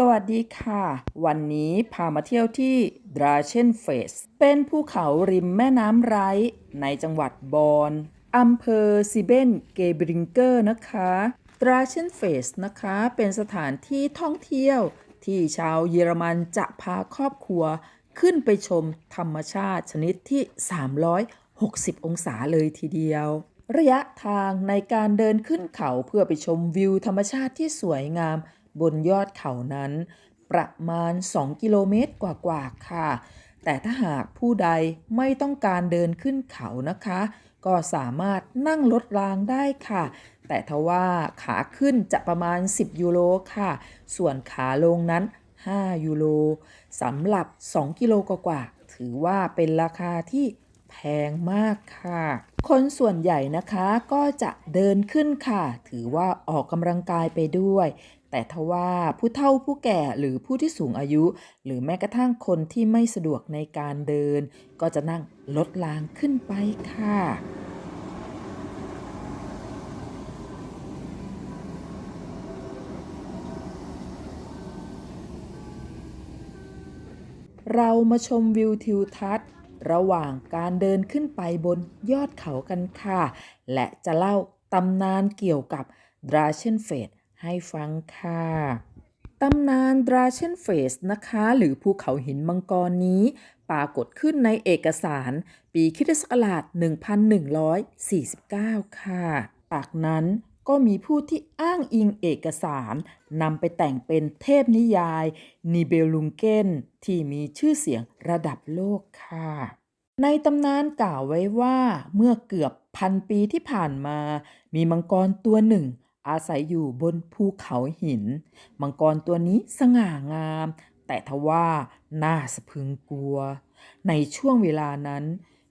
สวัสดีค่ะ วันนี้พามาเที่ยวที่ d r a c h e n f e s เป็นภูเขาริมแม่น้ำไรท์ในจังหวัดบอนอำเภอซิเบนเกบริงเกอร์นะคะ d r a c h e n f e s นะคะ เป็นสถานที่ท่องเที่ยวที่ชาวเยอรมันจะพาครอบครัว ขึ้นไปชมธรรมชาติชนิดที่ 360 องศาเลยทีเดียว ระยะทางในการเดินขึ้นเขาเพื่อไปชมวิวธรรมชาติที่สวยงาม บนยอดเขานั้น ประมาณ 2 กิโลเมตรกว่าๆค่ะ แต่ถ้าหากผู้ใดไม่ต้องการเดินขึ้นเขานะคะ ก็สามารถนั่งรถรางได้ค่ะ แต่ทว่าขาขึ้นจะประมาณ 10 ยูโรค่ะ ส่วนขาลงนั้น 5 ยูโรสำหรับ 2 กิโลกว่าๆถือว่าเป็นราคาที่แพงมากค่ะ คนส่วนใหญ่นะคะก็จะเดินขึ้นค่ะ ถือว่าออกกำลังกายไปด้วย แต่ทว่าผู้เฒ่าผู้แก่หรือผู้ที่สูงอายุ หรือแม้กระทั่งคนที่ไม่สะดวกในการเดิน ก็จะนั่งรถรางขึ้นไปค่ะ เรามาชมวิวทิวทัศน์ระหว่างการเดินขึ้นไปบนยอดเขากันค่ะ และจะเล่าตำนานเกี่ยวกับดราเชนเฟส ให้ฟังค่ะตำนานดราเชนเฟสนะคะ หรือภูเขาหินมังกรนี้ ปรากฏขึ้นในเอกสาร ปีคริสตศักราช 1149 ค่ะ จากนั้นก็มีผู้ที่อ้างอิงเอกสารนำไปแต่งเป็นเทพนิยายนิเบลุงเกนที่มีชื่อเสียงระดับโลกค่ะ ในตำนานกล่าวไว้ว่าเมื่อเกือบพันปีที่ผ่านมา มีมังกรตัวหนึ่ง อาศัยอยู่บนภูเขาหิน มังกรตัวนี้สง่างาม แต่ทว่าน่าสะพึงกลัว ในช่วงเวลานั้น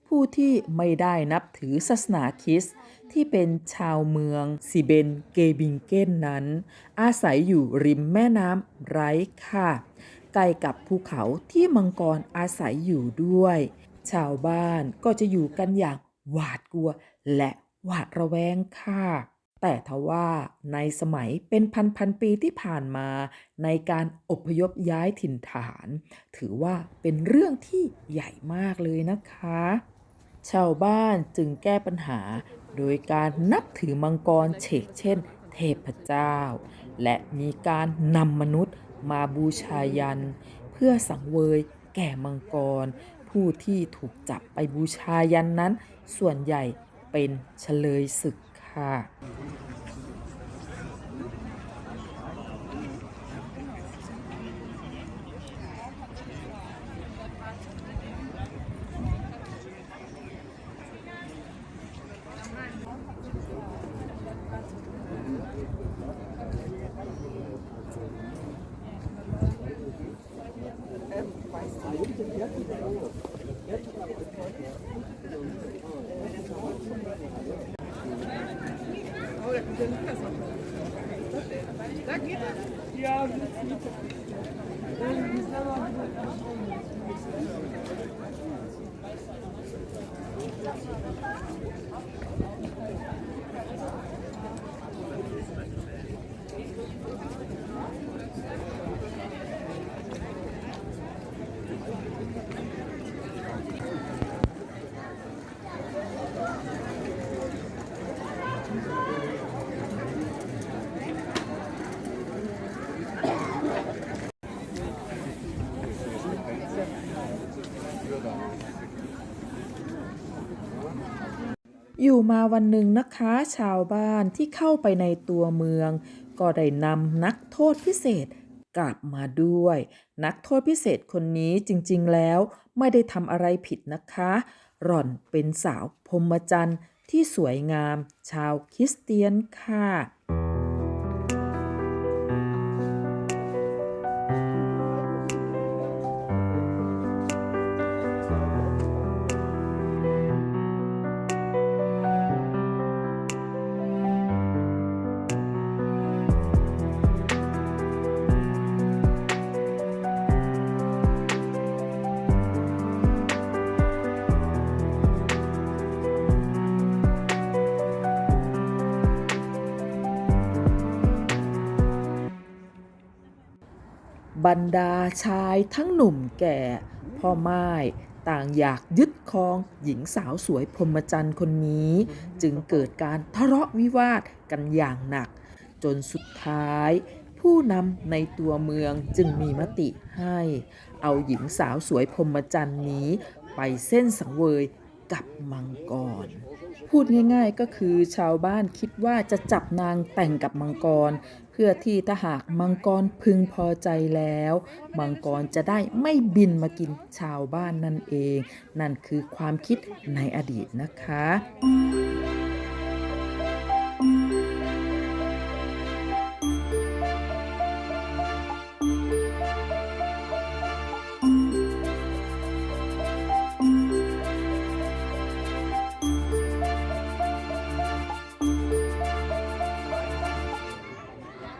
ผู้ที่ไม่ได้นับถือศาสนาคริสต์ที่เป็นชาวเมืองซิเบนเกบิงเกนนั้น อาศัยอยู่ริมแม่น้ำไร้ค่ะใกล้กับภูเขาที่มังกรอาศัยอยู่ด้วย ชาวบ้านก็จะอยู่กันอย่างหวาดกลัวและหวาดระแวงค่ะ แต่ทว่าในสมัยเป็นพันพันๆปีที่ผ่านมาในการอพยพย้ายถิ่นฐาน ถือว่าเป็นเรื่องที่ใหญ่มากเลยนะคะ ชาวบ้านจึงแก้ปัญหา โดยการนับถือมังกรเฉกเช่น เทพเจ้า และมีการนำมนุษย์มาบูชายัน เพื่อสังเวยแก่มังกร ผู้ที่ถูกจับไปบูชายันนั้น ส่วนใหญ่เป็นเฉลยศึก 你 ค่ะ อยู่มาวันหนึ่งนะคะชาวบ้านที่เข้าไปในตัวเมือง ก็ได้นำนักโทษพิเศษกลับมาด้วย นักโทษพิเศษคนนี้จริงๆแล้วไม่ได้ทำอะไรผิดนะคะ หล่อนเป็นสาวพรมจรรย์ที่สวยงาม ชาวคริสเตียนค่ะ บรรดาชายทั้งหนุ่มแก่ พ่อไม้ต่างอยากยึดครองหญิงสาวสวยพรหมจรรย์คนนี้ จึงเกิดการทะเลาะวิวาทกันอย่างหนัก จนสุดท้าย ผู้นำในตัวเมืองจึงมีมติให้ เอาหญิงสาวสวยพรหมจรรย์นี้ไปเส้นสังเวย กับมังกร พูดง่ายๆก็คือชาวบ้านคิดว่าจะจับนางแต่งกับมังกร เพื่อที่ถ้าหากมังกรพึงพอใจแล้ว มังกรจะได้ไม่บินมากินชาวบ้านนั่นเอง นั่นคือความคิดในอดีตนะคะ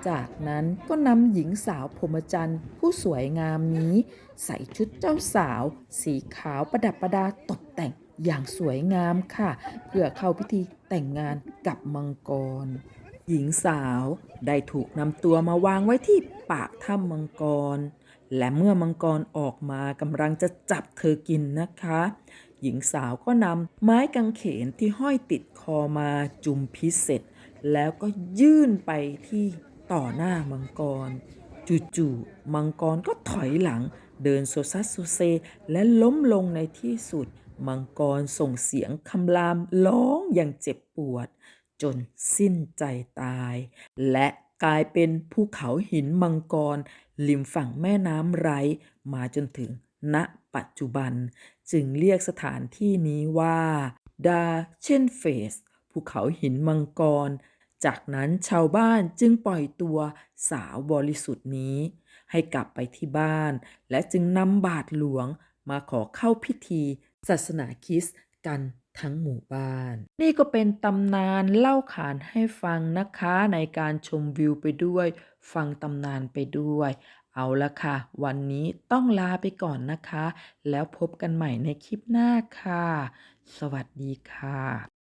จากนั้นก็นำหญิงสาวพรหมจรรย์ผู้สวยงามนี้ ใส่ชุดเจ้าสาว สีขาวประดับประดาตกแต่งอย่างสวยงามค่ะ เพื่อเข้าพิธีแต่งงานกับมังกร หญิงสาวได้ถูกนำตัวมาวางไว้ที่ปากถ้ำมังกร และเมื่อมังกรออกมากำลังจะจับเธอกินนะคะ หญิงสาวก็นำไม้กางเขนที่ห้อยติดคอมาจุ่มพิษเสร็จแล้วก็ยื่นไปที่ ต่อหน้ามังกร จู่ๆมังกรก็ถอยหลัง เดินโซซัสโซเซ และล้มลงในที่สุด มังกรส่งเสียงคำรามร้องอย่างเจ็บปวด จนสิ้นใจตาย และกลายเป็นภูเขาหินมังกร ริมฝั่งแม่น้ำไรมาจนถึงณปัจจุบัน จึงเรียกสถานที่นี้ว่าดาเชนเฟสภูเขาหินมังกร จากนั้นชาวบ้านจึงปล่อยตัวสาวบริสุทธิ์นี้ ให้กลับไปที่บ้าน และจึงนำบาทหลวงมาขอเข้าพิธี ศาสนาคริสต์กันทั้งหมู่บ้าน นี่ก็เป็นตำนานเล่าขานให้ฟังนะคะในการชมวิวไปด้วย ฟังตำนานไปด้วย เอาละค่ะ วันนี้ต้องลาไปก่อนนะคะ แล้วพบกันใหม่ในคลิปหน้าค่ะ สวัสดีค่ะ